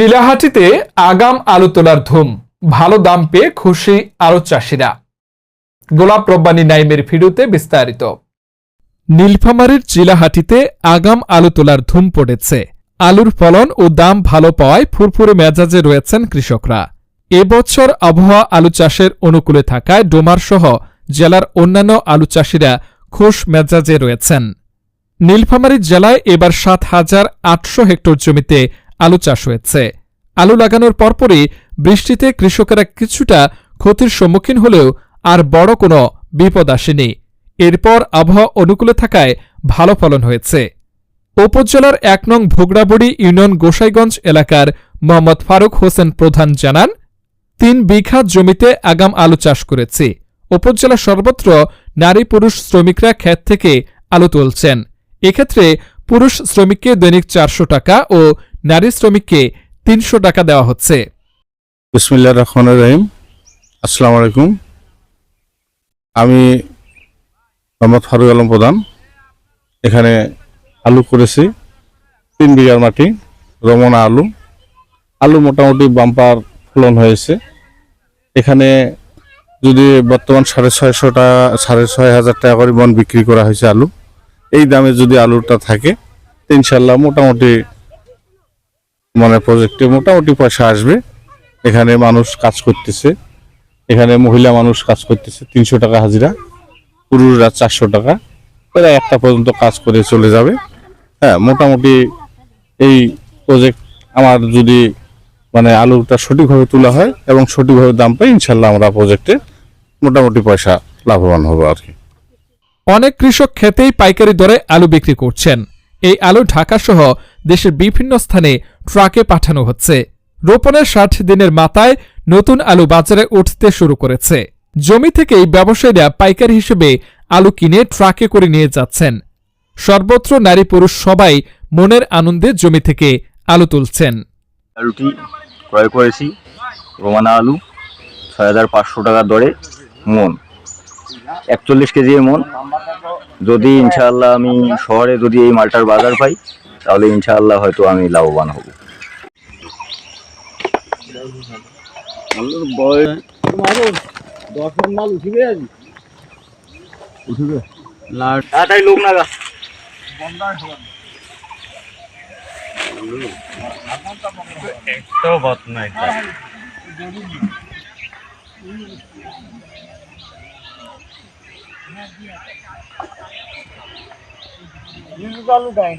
চিলাহাটিতে আগাম আলু তোলার ধুম। ভালো দাম পেয়ে খুশি আলু চাষিরা। গোলাপ রব্বানী নাইমের ভিডিওতে বিস্তারিত। নীলফামারীর চিলাহাটিতে আগাম আলু তোলার ধুম পড়েছে। আলুর ফলন ও দাম ভালো পাওয়ায় ফুরফুরে মেজাজে রয়েছেন কৃষকরা। এবছর আবহাওয়া আলু চাষের অনুকূলে থাকায় ডোমার সহ জেলার অন্যান্য আলু চাষিরা খুশ মেজাজে রয়েছেন। নীলফামারী জেলায় এবার সাত হাজার আটশো হেক্টর জমিতে আলু চাষ হয়েছে। আলু লাগানোর পরপরই বৃষ্টিতে কৃষকেরা কিছুটা ক্ষতির সম্মুখীন হলেও আর বড় কোনো বিপদ আসেনি। এরপর আবহাওয়া অনুকূলে থাকায় ভালো ফলন হয়েছে। উপজেলার এক নং ভোগড়াবড়ি ইউনিয়ন গোসাইগঞ্জ এলাকার মোহাম্মদ ফারুক হোসেন প্রধান জানান, তিন বিঘা জমিতে আগাম আলু চাষ করেছি। উপজেলা সর্বত্র নারী পুরুষ শ্রমিকরা ক্ষেত থেকে আলু তুলছেন। এক্ষেত্রে পুরুষ শ্রমিককে দৈনিক চারশো টাকা ও নারী শ্রমিককে তিনশো টাকা দেওয়া হচ্ছে। বিসমিল্লা রহমান রহিম। আসসালামু আলাইকুম। আমি মোহাম্মদ ফারুক আলম প্রধান। এখানে আলু করেছি, তিন বিঘার মাটি, রমনা আলু। আলু মোটামুটি বাম্পার ফলন হয়েছে। এখানে যদি বর্তমান সাড়ে ছয়শো টাকা সাড়ে ছয় হাজার টাকা করে মন বিক্রি করা হয়েছে আলু। এই দামে যদি আলুটা থাকে ইনশাল্লাহ মোটামুটি মানে প্রজেক্টে মোটামুটি পয়সা আসবে। এখানে মানুষ কাজ করতেছে। এখানে মহিলা মানুষ কাজ করতেছে তিনশো টাকা হাজিরা। পুরুষরা চারশো টাকা। প্রায় একটা পর্যন্ত কাজ করে চলে যাবে। হ্যাঁ মোটামুটি এই প্রজেক্ট আমার যদি মানে আলুটা সঠিকভাবে তোলা হয় এবং সঠিকভাবে দাম পাই, ইনশাল্লাহ আমরা প্রজেক্টে মোটামুটি পয়সা লাভবান হব আর কি। অনেক কৃষক খেতেই পাইকারি দরে আলু বিক্রি করছেন। এই আলু ঢাকাসহ দেশের বিভিন্ন স্থানে ট্রাকে পাঠানো হচ্ছে। রোপণের ষাট দিনের মাথায় নতুন আলু বাজারে উঠতে শুরু করেছে। জমি থেকেই ব্যবসায়ীরা পাইকারি হিসেবে আলু কিনে ট্রাকে করে নিয়ে যাচ্ছেন। সর্বত্র নারী পুরুষ সবাই মনের আনন্দে জমি থেকে আলু তুলছেন। আলুটি ক্রয় করেছি, রোমানা আলু, ছয় হাজার পাঁচশো টাকা দরে মন, একচল্লিশ কেজি মন যদি ইনশাআল্লাহ আমি শহরে যদি এই মালটার বাজার পাই তাহলে ইনশাআল্লাহ হয়তো আমি লাভবান হব। তাই লোক না আলু গাই